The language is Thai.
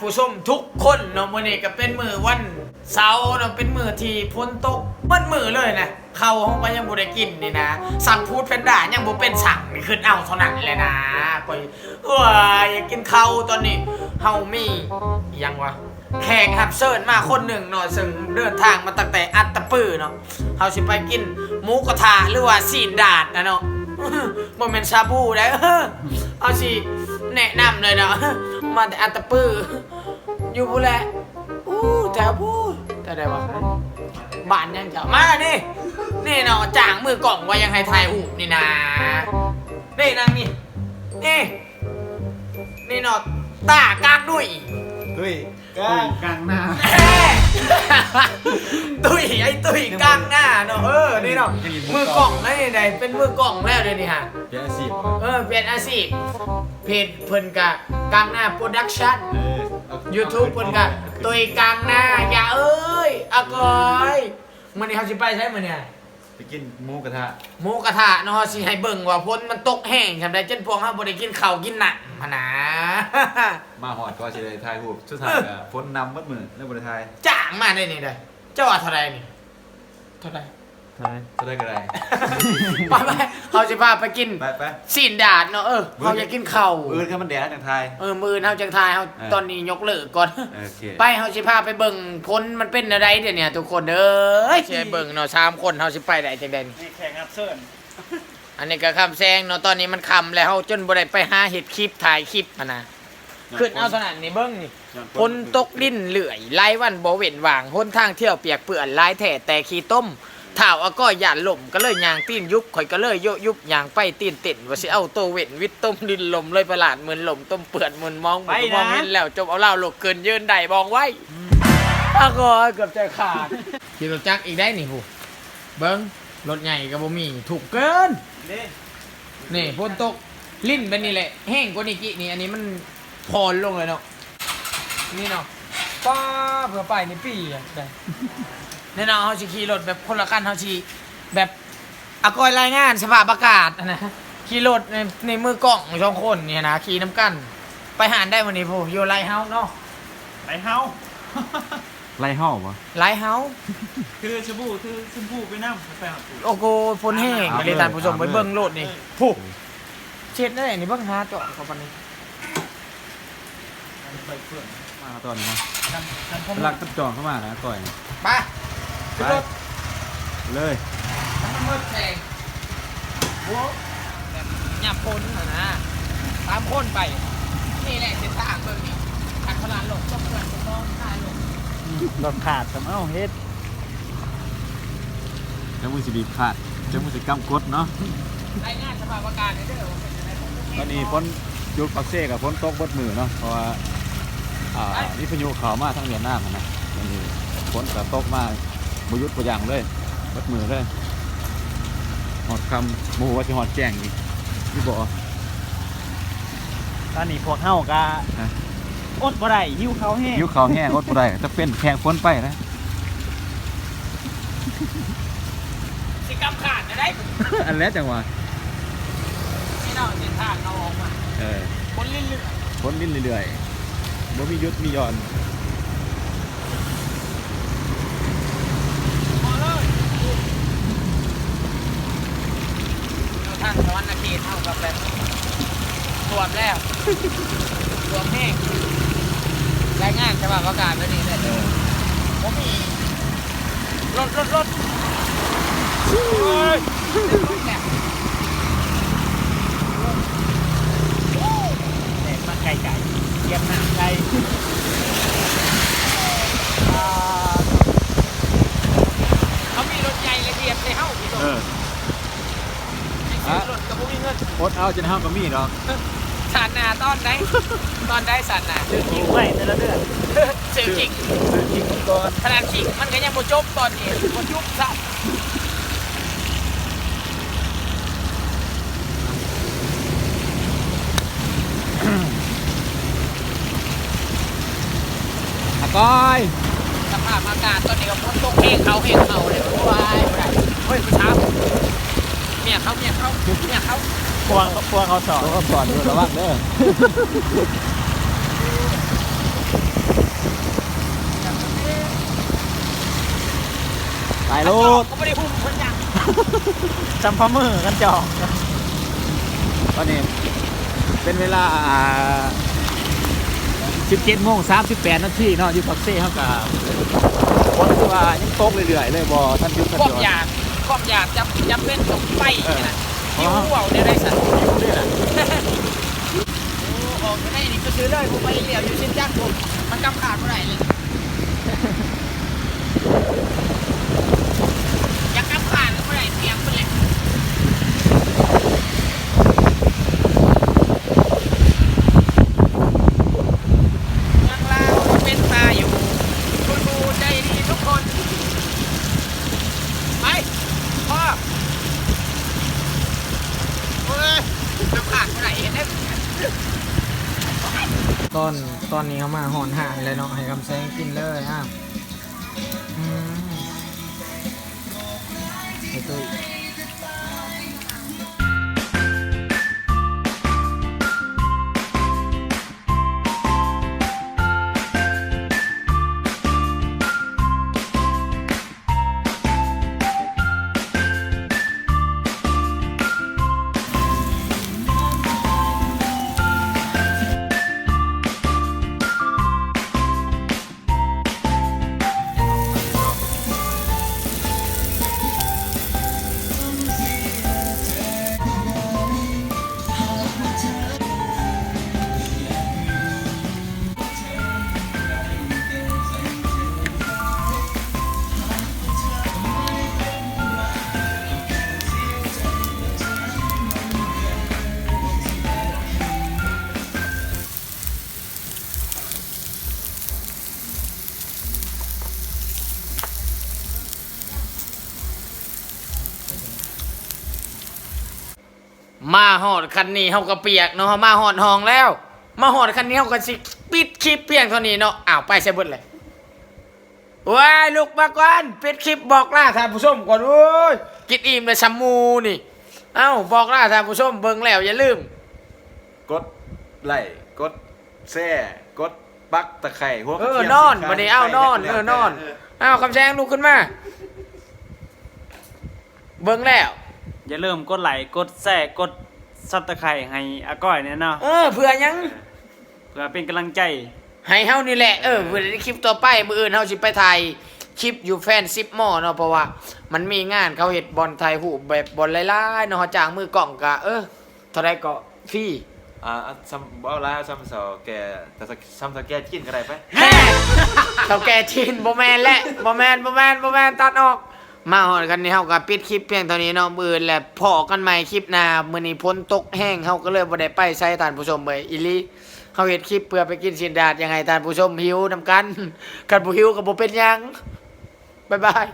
ผู้ชมทุกคนเนาะมื้อนี้ก็เป็นมื้อวันเสาร์เนาะเป็นมื้อที่ฝนตกมันมื้อเลยนะเข้าห้องก็ยังบ่ได้กินนี่นะ สั่งฟู้ดแพนด้ายังบ่เป็นสั่งนี่ขึ้นเอาเท่านั้นแหละนะก็ว้ายอยากกินข้าวตอนนี้เฮามีอยังวะแขกรับเชิญมาคนหนึ่งเนาะซึ่งเดินทางมาตั้งแต่อัตตปือเนาะเฮาสิไปกินหมูกระทะหรือว่าซีนดาดนะเนาะบ่แม่นชาบูได้เอาสิ แนะนำเลยเนาะมาแต่อัตตปืออยู่พู้นแหละอู้แถวพู้แต่ได้วะบ้านยังจะมานี่นี่เนาะจ้างมือกล่องไว้ยังให้ถ่ายหูปนี่นะนี่นางนี่นี่นี่เนาะตากากด้วยตุ้ยก้างกลางหน้าเอ้ย ตุ้ยไอ้ตุ้ยกลางหน้าเนาะเออนี่เนาะมือกล่องแล้วนี่ไหนเป็นมือกล่องแล้วเดี๋ยวนี้ฮะเดี๋ยวสิบเออเปลี่ยนอาชีพเพจเพิ่นกะกลางหน้าโปรดักชั่น เออเอา YouTube เพิ่นกะตัวอีกลางหน้าอย่าเอ้ยอากอยมื้อนี้เฮาสิไปใช้มื้อเนี่ย ไปกินหมูกระทะหมูกระทะเนาะสิให้เบิ่งว่าฝนมันตกแห้งจำได้จนพวกเฮาบ่ได้กินข้าวกินหนักมานะ มาหอดก็จะได้ทายหูปสุดท้ายก็พ้นนำมัดมือแล้วบริทายจ้า งมาได้นี่ได้เจ้าว่าเท่าไหร่นี่เท่าไหร่ทายจะได้ก็ได้ไปไปเขาสิพาไปกินไปไปซีนดาดเนาะเออเขาอยากกินข้าวเออแค่มันแดดจังทายเออมือเฮาจังทายเฮาเออตอนนี้ยกเลิกก่อน โอเค ไปเฮาสิพาไปเบิ่งพ้นมันเป็นอะไรเดี๋ยวเนี้ทุกคนเอ้ยสิให้เบิ่งเนาะสามคนเฮาสิไปได้จังได๋นี่แข่งรับเชิญอันนี้ก็คำแซงเนาะตอนนี้มันค่ำแล้วเฮาจนบ่ได้ไปหาเฮ็ดคลิปถ่ายคลิปมานะ ขึ้นเอาเท่านั้นนี่เบิ่งนี่ฝนตกดินเลื่อยไล่วันบ่เว้นว่างหนทางเที่ยวเปียกเปื้อนหลายแท้แต่ขี้ต้มถ้าวอาก็ย่านลมก็เลยยางตีนยุบข่อยก็เลยโยยุบยางไปตีนเต้นว่าสิเอาโตวเว้นวิตต้มดินลมเลยประหลาดเหมือนลมต้มเปื้อนเหมือนมองบ่มองเห็นแล้วจมเอาเหล้าลกเกินยืนได้บองไว้อากอยเกือบใจขาดขี่รถจักรอีกได้นี่หูเบิ้งรถใหญ่กับบ่มีถูกเกินนี่นี่ฝนตกลิ้นเป็นนี่แหละแห้งกว่านี้กี่นี่อันนี้มัน พรลงเลยเนาะนี่เนาะป้าเผื่อไปนี่ปีอะได้แน่นอนเฮาสิขี่รถแบบคนละคันเฮาสิแบบอากอยรายงานสภาพอากาศอะนะขี่รถในในมือกล้องสองคนเนี่ยนะขี่น้ำกัน ไปหานได้วันนี้พูอยู่ไลท์เฮาส์เนาะไอเฮาไล่ห่อวะไลท์เฮาส์คือชมพูคือชมพูไปนั่งไปหาปู่โอ้โหฝนแห้งเอามาเลยเลยท่านผู้ชมเอาไปเลยเบิ้งโลดนี่ผู้เช็ดได้นี่เบิ้งหาเจาะเข้าไปนี่ ไปเพื่อนมาตอนนี้นะกันกันพ่อรักตับจองเข้ามานะก่อยนะไปไปขึ้นรถเลยมันมืดแสงโว้แบบหยับพ้นน่ะนะตามพ้นไปนี่แหละเส้นทางเบิ้งนี่ขัดขนาดหลบต้องเกินต้องมองทายหลบรถขาดแต่เอ้าเฮ็ดเจ้ามือสิบีบขาดเจ้ามือสิกำกดเนาะรายงานสภาพอากาศเด้อว่าเป็นยังไงฝตกแห้งตอนนี้พ้นยุดปักเซ่กับพ้นตกเบดมือเนาะเพราะว่า อ่านี่พายุเขามาทั้งเวียดนามอะนะตอนนี้พ้นกับตกมาบหยุดประยังเลยเบดมือเลยหอดคำหมูว่าจะหอดแจ้งอีกที่บอกตอนนี้พวกเฮากะฮะอดบ่ได้หิวเขาวแห้งยิ้วเขาแห้งอดบ่ได้จะเป็นแข่งพ้นไปนะสิกำขาดนะได้อันแล้วจังหวะที่เราเส้นทางเราออกมาเออพ้นเรื่อยพ้นดิ้นเรื่อยๆ บ่มียุดมีย่อนๆพอเลยทางสวรรค์เขตเท่ากับแบบตรวจแล้วตรวมแห้งรายงานฉบับประกาศไว้นี่เลยผมมีรถรถรถโอ้ยรถเนี่ย แตกมาไก่ไก่เยียมหน้าไก่อ่า เขามีรถใหญ่เลยเทียบเลยเฮ้าพี่ตัว เออ ไอ้ซื้อรถกับผมมีเงิน อดเอาจนห้ามก็มีดอกสาดนาตอนไหนตอนได้สาดนาซื้อทิ้งไว้แต่ละเดือนซื้อจริงจริงก่อนขนาดจริงมันก็ยังบ่จบตอนนี้บ่ยุบซะอะก้อยสภาพอากาศตอนนี้ก็ฝนตกเองเขาเองเขาเลยว้ายบ่ได้เฮ้ยผู้ชายเมียเขาเมียเขาเมียเขา พวงพวงเขาสอนเขาสอนอยู่ระวังเด้อไปลูกก็ไม่ได้หุ้มคนอย่างจำพมือกันจอกตอนนี้เป็นเวลา17โมง38นาทีเนาะอยู่ปักเซ่เฮากับคนที่ว่ายังตกเรื่อยๆเลยบ่ท่านยุทธกรความอยากความอยากจะจะเป็นตกไปนะ คิวเว่าเนี่ยได้สัตว์อยู่นี่แหละโอ้ออกไปได้นี่ก็ซื้อเลยผมไปเหลียวอยู่ชิ้นจักรผมมันกำขาดเมื่อไหร่เลยอยากกำขาดเมื่อไหร่เตรียมไปเลยเมืองลาวเป็นตาอยู่คุณดูใจดีทุกคน ไปพ่อเฮ้ยกำขาดเมื่อไหร่เห็นได้ ตอนตอนนี้เขามาหอนหานเลยเนาะให้คำแซงกินเลยอะอืมไอ้ตุ้ย มาหอดคันนี้เฮาก็เปียกเนาะมาหอดห้องแล้ว มาหอดคันนี้เฮาก็สิปิดคลิปเพียงเท่านี้เนาะอ้าวไปใส่เบิดเลยว้ายลูกมาก่อนปิดคลิปบอกลาท่านผู้ชมก่อนโอ้ยกินอิ่มเลยชัมมูนี่ เอ้าบอกลาท่านผู้ชมเบิ่งแล้วอย่าลืม กดไลค์กดแซ่กดปักตะไคร่หัวกเอระอทียมนอนสิบัดนี้เอ้านอนเออนอนเอ้าคำแซงลุกขึ้นมา เบิ่งแล้ว อย่าลืมกดไลค์กดแชร์กดซับตะไคร่ให้อาก้อยเนี่ยเนาะเออเผื่อยังเพื่อเป็นกำลังใจ ให้เฮานี่แหละเออเพื่อในคลิปต่อไปมืออื่นเฮาสิไปถ่ายคลิปอยู่แฟนซิปหมอเนาะเพราะว่า มันมีงานเขาเฮ็ดบอลไทยหูปแบบบอลหลายๆเนาะเขาจ้างมือกล่องกะเออเท่าไรก็ฟรี อ่าซัมบ่เอาละซัมสอแกแต่สักซัมสอแกกินก็ได้ไปแฮ่เท่าแก่ชินบ่แม่นและบ่แม่นบ่แม่นบ่แม่นตัดออก มาฮอดกันนี่เฮากับปิดคลิปเพียงเท่านี้เนาะมืออื่นแหละพอกันใหม่คลิปหน้ามื้อนี้ฝนตกแห้งเฮาก็เลยบ่ได้ไปใส่ท่านผู้ชมเบยอีลีเฮาเฮ็ดคลิปเพื่อไปกินสินดาดยังไงท่านผู้ชมหิวนำกันคันบ่หิวก็บ่เป็นหยังบ๊ายบาย